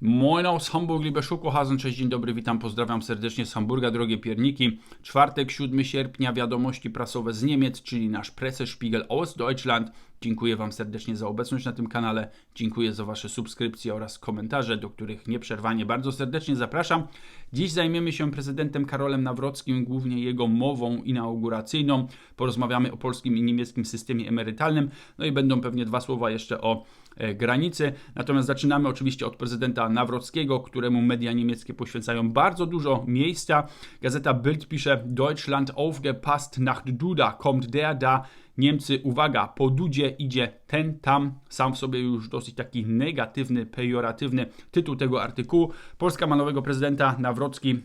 Moin aus Hamburg, liebe Szukohasen, cześć, dzień dobry, witam, pozdrawiam serdecznie z Hamburga, drogie pierniki. Czwartek, 7 sierpnia, wiadomości prasowe z Niemiec, czyli nasz Pressespiegel aus Deutschland. Dziękuję Wam serdecznie za obecność na tym kanale, dziękuję za Wasze subskrypcje oraz komentarze, do których nieprzerwanie bardzo serdecznie zapraszam. Dziś zajmiemy się prezydentem Karolem Nawrockim, głównie jego mową inauguracyjną. Porozmawiamy o polskim i niemieckim systemie emerytalnym, no i będą pewnie dwa słowa jeszcze o granicy. Natomiast zaczynamy oczywiście od prezydenta Nawrockiego, któremu media niemieckie poświęcają bardzo dużo miejsca. Gazeta Bild pisze: Deutschland aufgepasst, nach Duda kommt der da. Niemcy, uwaga, po Dudzie idzie ten tam, sam w sobie już dosyć taki negatywny, pejoratywny tytuł tego artykułu. Polska ma nowego prezydenta, Nawrocki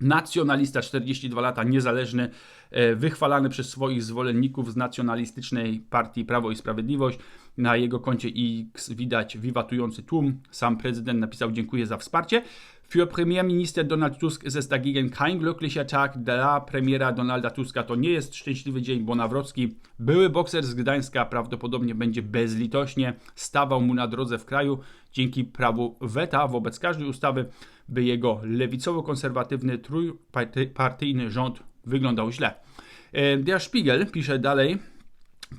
nacjonalista, 42 lata, niezależny, e, wychwalany przez swoich zwolenników z nacjonalistycznej partii Prawo i Sprawiedliwość. Na jego koncie X widać wiwatujący tłum. Sam prezydent napisał dziękuję za wsparcie. Für Premierminister Donald Tusk ist es dagegen kein glücklicher Tag. Dla premiera Donalda Tuska to nie jest szczęśliwy dzień, bo Nawrocki, były bokser z Gdańska, prawdopodobnie będzie bezlitośnie stawał mu na drodze w kraju dzięki prawu weta wobec każdej ustawy, by jego lewicowo-konserwatywny, trójpartyjny rząd wyglądał źle. E, Der Spiegel pisze dalej,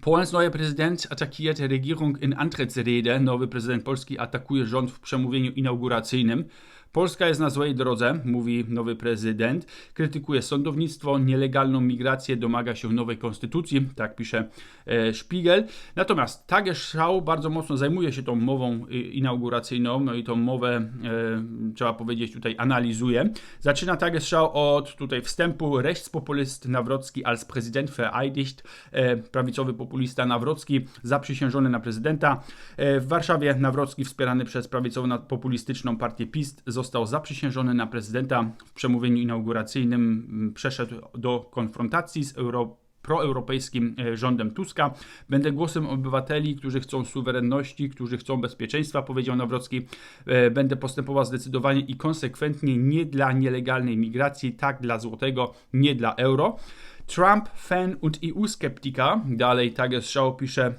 Polens neuer Präsident attackiert Regierung in Antrittsrede. Nowy prezydent Polski atakuje rząd w przemówieniu inauguracyjnym. Polska jest na złej drodze, mówi nowy prezydent. Krytykuje sądownictwo, nielegalną migrację, domaga się nowej konstytucji, tak pisze e, Spiegel. Natomiast Tagesschau bardzo mocno zajmuje się tą mową y, inauguracyjną, no i tą mowę, e, trzeba powiedzieć, tutaj analizuje. Zaczyna Tagesschau od tutaj wstępu Rechtspopulist Nawrocki als Präsident vereidigt, e, prawicowy populista Nawrocki zaprzysiężony na prezydenta. W Warszawie Nawrocki wspierany przez prawicowo-populistyczną partię PiS został zaprzysiężony na prezydenta. W przemówieniu inauguracyjnym mm, przeszedł do konfrontacji z Euro proeuropejskim e, rządem Tuska. Będę głosem obywateli, którzy chcą suwerenności, którzy chcą bezpieczeństwa, powiedział Nawrocki. E, będę postępował zdecydowanie i konsekwentnie nie dla nielegalnej migracji, tak dla złotego, nie dla euro. Trump, fan und EU-skeptyka, dalej Tagesschau pisze,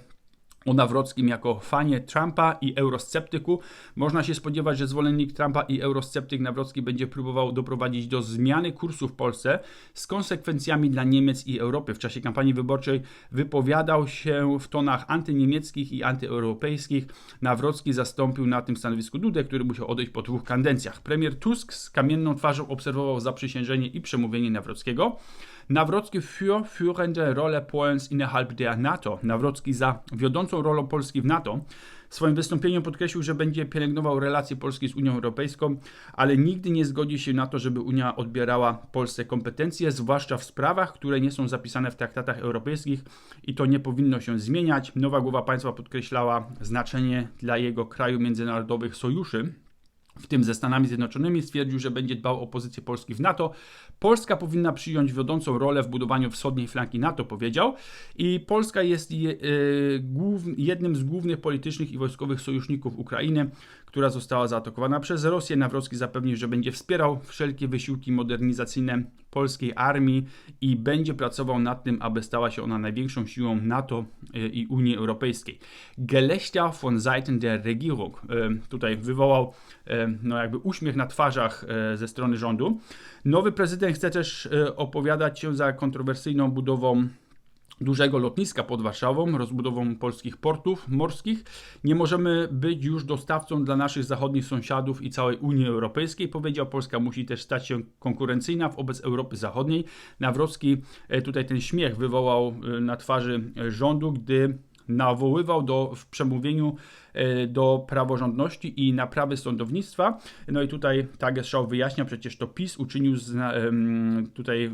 o Nawrockim jako fanie Trumpa i eurosceptyku. Można się spodziewać, że zwolennik Trumpa i eurosceptyk Nawrocki będzie próbował doprowadzić do zmiany kursu w Polsce z konsekwencjami dla Niemiec i Europy. W czasie kampanii wyborczej wypowiadał się w tonach antyniemieckich i antyeuropejskich. Nawrocki zastąpił na tym stanowisku Dudę, który musiał odejść po dwóch kadencjach. Premier Tusk z kamienną twarzą obserwował zaprzysiężenie i przemówienie Nawrockiego. Nawrocki für führende Rolle Polens innerhalb der NATO. Nawrocki za wiodącą rolą Polski w NATO. W swoim wystąpieniu podkreślił, że będzie pielęgnował relacje Polski z Unią Europejską, ale nigdy nie zgodzi się na to, żeby Unia odbierała Polsce kompetencje, zwłaszcza w sprawach, które nie są zapisane w traktatach europejskich i to nie powinno się zmieniać. Nowa głowa państwa podkreślała znaczenie dla jego kraju międzynarodowych sojuszy w tym ze Stanami Zjednoczonymi, stwierdził, że będzie dbał o pozycję Polski w NATO. Polska powinna przyjąć wiodącą rolę w budowaniu wschodniej flanki NATO, powiedział. I Polska jest je, y, głów, jednym z głównych politycznych i wojskowych sojuszników Ukrainy, która została zaatakowana przez Rosję. Nawrocki zapewnił, że będzie wspierał wszelkie wysiłki modernizacyjne polskiej armii i będzie pracował nad tym, aby stała się ona największą siłą NATO y, i Unii Europejskiej. Gelechter von Seiten der Regierung. Y, tutaj wywołał no jakby uśmiech na twarzach ze strony rządu. Nowy prezydent chce też opowiadać się za kontrowersyjną budową dużego lotniska pod Warszawą, rozbudową polskich portów morskich. Nie możemy być już dostawcą dla naszych zachodnich sąsiadów i całej Unii Europejskiej. Powiedział, Polska musi też stać się konkurencyjna wobec Europy Zachodniej. Nawrocki e, tutaj ten śmiech wywołał e, na twarzy rządu, gdy nawoływał do, w przemówieniu e, do praworządności i naprawy sądownictwa. No i tutaj Tagesschau wyjaśnia, przecież to PiS uczynił z, tutaj e,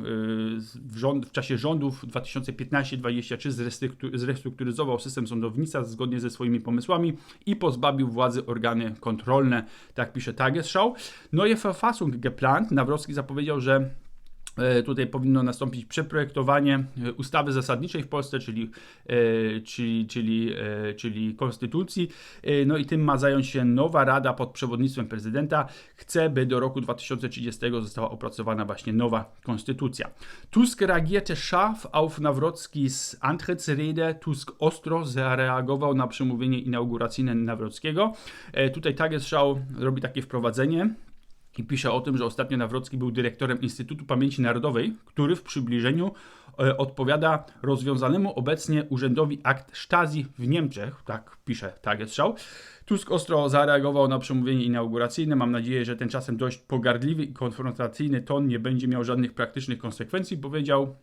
w, rząd, w czasie rządów 2015-2023 zrestrukturyzował system sądownictwa zgodnie ze swoimi pomysłami i pozbawił władzy organy kontrolne, tak pisze Tagesschau. Neue Verfassung geplant. Nawrocki zapowiedział, że tutaj powinno nastąpić przeprojektowanie e, ustawy zasadniczej w Polsce, czyli, e, czyli, czyli, czyli konstytucji. No i tym ma zająć się nowa rada pod przewodnictwem prezydenta. Chce, by do roku 2030 została opracowana właśnie nowa konstytucja. Tusk reagierte scharf auf Nawrockis Antrittsrede. Tusk ostro zareagował na przemówienie inauguracyjne Nawrockiego. Tutaj Tagesschau robi takie wprowadzenie i pisze o tym, że ostatnio Nawrocki był dyrektorem Instytutu Pamięci Narodowej, który w przybliżeniu e, odpowiada rozwiązanemu obecnie urzędowi akt Stasi w Niemczech, tak pisze Tagesschau. Tusk ostro zareagował na przemówienie inauguracyjne. Mam nadzieję, że ten czasem dość pogardliwy i konfrontacyjny ton nie będzie miał żadnych praktycznych konsekwencji, powiedział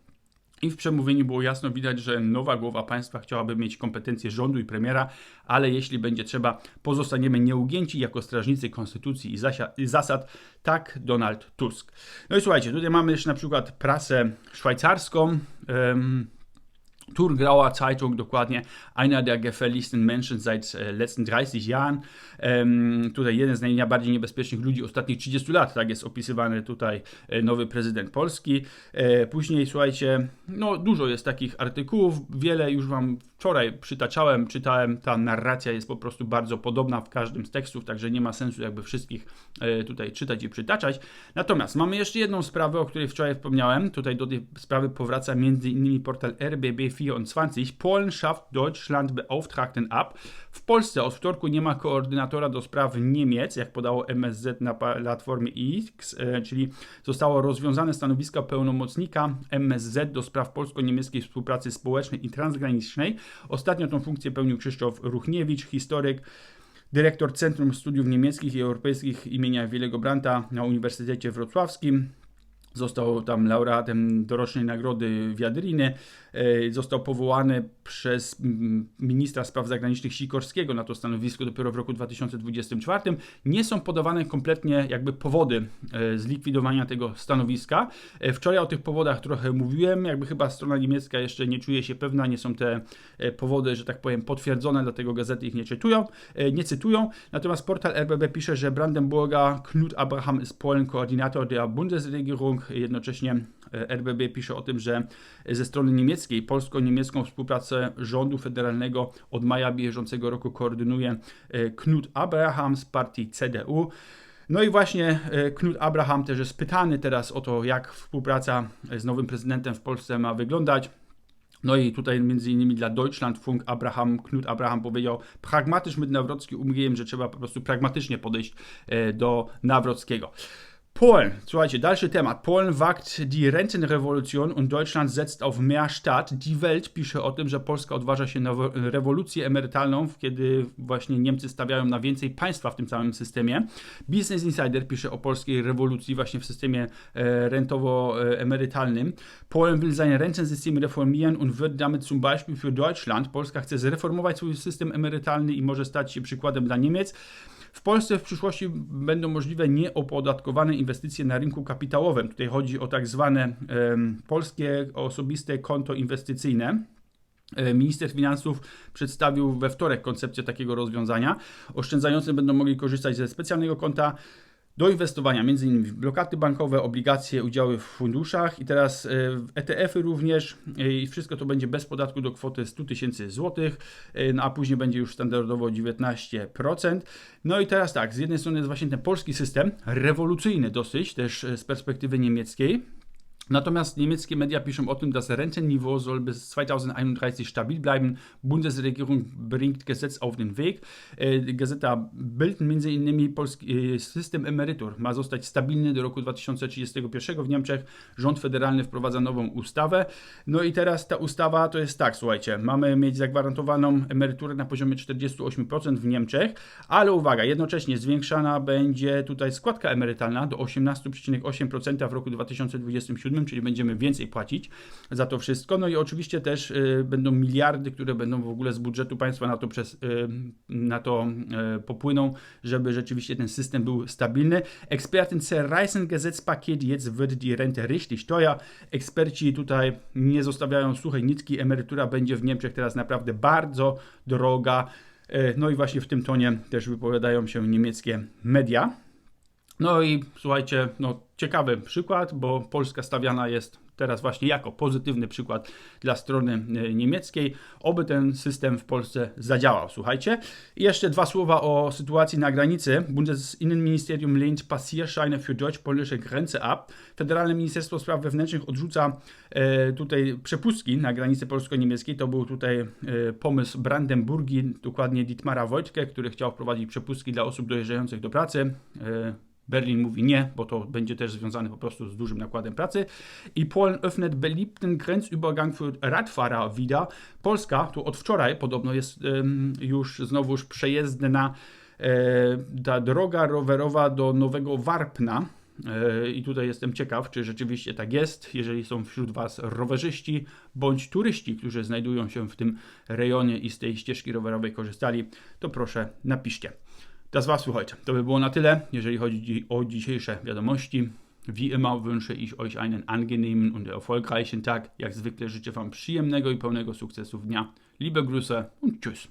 i w przemówieniu było jasno widać, że nowa głowa państwa chciałaby mieć kompetencje rządu i premiera, ale jeśli będzie trzeba, pozostaniemy nieugięci jako strażnicy konstytucji i, zasad, tak Donald Tusk. No i słuchajcie, tutaj mamy jeszcze na przykład prasę szwajcarską. Thurgauer Zeitung dokładnie, einer der gefährlichsten Menschen seit e, letzten 30 Jahren. Tutaj jeden z najbardziej niebezpiecznych ludzi ostatnich 30 lat, tak jest opisywany tutaj e, nowy prezydent Polski. E, później, słuchajcie, no dużo jest takich artykułów, wiele już Wam wczoraj przytaczałem, czytałem, ta narracja jest po prostu bardzo podobna w każdym z tekstów, także nie ma sensu jakby wszystkich tutaj czytać i przytaczać. Natomiast mamy jeszcze jedną sprawę, o której wczoraj wspomniałem. Tutaj do tej sprawy powraca między innymi portal RBB 24. Polen schafft Deutschland Beauftragten ab. W Polsce od wtorku nie ma koordynatora do spraw Niemiec, jak podało MSZ na platformie X, e, czyli zostało rozwiązane stanowisko pełnomocnika MSZ do spraw polsko-niemieckiej współpracy społecznej i transgranicznej. Ostatnio tą funkcję pełnił Krzysztof Ruchniewicz, historyk dyrektor Centrum Studiów Niemieckich i Europejskich imienia Willego Brandta na Uniwersytecie Wrocławskim. Został tam laureatem dorocznej nagrody Wiadriny. E, został powołany przez ministra spraw zagranicznych Sikorskiego na to stanowisko dopiero w roku 2024. Nie są podawane kompletnie jakby powody e, zlikwidowania tego stanowiska. E, wczoraj o tych powodach trochę mówiłem, jakby chyba strona niemiecka jeszcze nie czuje się pewna, nie są te powody, że tak powiem, potwierdzone, dlatego gazety ich nie cytują. Nie cytują. Natomiast portal RBB pisze, że Brandenburger Knut Abraham ist Polen Koordinator der Bundesregierung. Jednocześnie RBB pisze o tym, że ze strony niemieckiej polsko-niemiecką współpracę rządu federalnego od maja bieżącego roku koordynuje e, Knut Abraham z partii CDU. No i właśnie e, Knut Abraham też jest pytany teraz o to, jak współpraca z nowym prezydentem w Polsce ma wyglądać. No i tutaj między innymi dla Deutschlandfunk Abraham, Knut Abraham powiedział, pragmatycznie mit Nawrocki umówiłem, że trzeba po prostu pragmatycznie podejść e, do Nawrockiego. Polen, słuchajcie, dalszy temat. Polen wagt die Rentenrevolution und Deutschland setzt auf mehr Staat. Die Welt pisze o tym, że Polska odważa się na rewolucję emerytalną, kiedy właśnie Niemcy stawiają na więcej państwa w tym całym systemie. Business Insider pisze o polskiej rewolucji właśnie w systemie e, rentowo-emerytalnym. Polen will seine Rentensystem reformieren und wird damit zum Beispiel für Deutschland. Polska chce zreformować swój system emerytalny i może stać się przykładem dla Niemiec. W Polsce w przyszłości będą możliwe nieopodatkowane inwestycje na rynku kapitałowym. Tutaj chodzi o tak zwane polskie osobiste konto inwestycyjne. E, minister Finansów przedstawił we wtorek koncepcję takiego rozwiązania. Oszczędzający będą mogli korzystać ze specjalnego konta do inwestowania m.in. w blokaty bankowe, obligacje, udziały w funduszach i teraz ETF-y również e, i wszystko to będzie bez podatku do kwoty 100 tysięcy złotych, e, no a później będzie już standardowo 19%. No i teraz tak, z jednej strony jest właśnie ten polski system, rewolucyjny dosyć też e, z perspektywy niemieckiej, Natomiast niemieckie Media piszą o tym, dass Rentenniveau soll bis 2031 stabil bleiben. Bundesregierung bringt Gesetz auf den Weg. E, gazeta Bild, między innymi polski e, system emerytur ma zostać stabilny do roku 2031 w Niemczech. Rząd federalny wprowadza nową ustawę. No i teraz ta ustawa to jest tak, słuchajcie, mamy mieć zagwarantowaną emeryturę na poziomie 48% w Niemczech, ale uwaga, jednocześnie zwiększana będzie tutaj składka emerytalna do 18,8% w roku 2027 czyli będziemy więcej płacić za to wszystko. No i oczywiście też y, będą miliardy, które będą w ogóle z budżetu państwa na to, przez, y, na to y, popłyną, żeby rzeczywiście ten system był stabilny. Experten zerreißen Gesetzpaket, jetzt wird die Rente richtig teuer. Eksperci tutaj nie zostawiają suchej nitki, emerytura będzie w Niemczech teraz naprawdę bardzo droga. No i właśnie w tym tonie też wypowiadają się niemieckie media. No i słuchajcie, no ciekawy przykład, bo Polska stawiana jest teraz właśnie jako pozytywny przykład dla strony e, niemieckiej. Oby ten system w Polsce zadziałał. Słuchajcie. I jeszcze dwa słowa o sytuacji na granicy. Bundesinnenministerium lehnt Passierscheine für deutsch-polnische Grenze ab. Federalne Ministerstwo Spraw Wewnętrznych odrzuca e, tutaj przepustki na granicy polsko-niemieckiej. To był tutaj e, pomysł Brandenburgii, dokładnie Dietmara Wojtke, który chciał wprowadzić przepustki dla osób dojeżdżających do pracy. E, Berlin mówi nie, bo to będzie też związane po prostu z dużym nakładem pracy. I Polen öffnet beliebten Grenzübergang für Radfahrer wieder. Polska tu od wczoraj podobno jest już znowuż przejezdna e, ta droga rowerowa do Nowego Warpna. E, I tutaj jestem ciekaw, czy rzeczywiście tak jest. Jeżeli są wśród Was rowerzyści bądź turyści, którzy znajdują się w tym rejonie i z tej ścieżki rowerowej korzystali, to proszę napiszcie. Das war's für heute. To by było na tyle, jeżeli chodzi o dzisiejsze wiadomości. Wie immer wünsche ich euch einen angenehmen und erfolgreichen Tag. Jak zwykle życzę Wam przyjemnego i pełnego sukcesów dnia. Liebe Grüße und tschüss.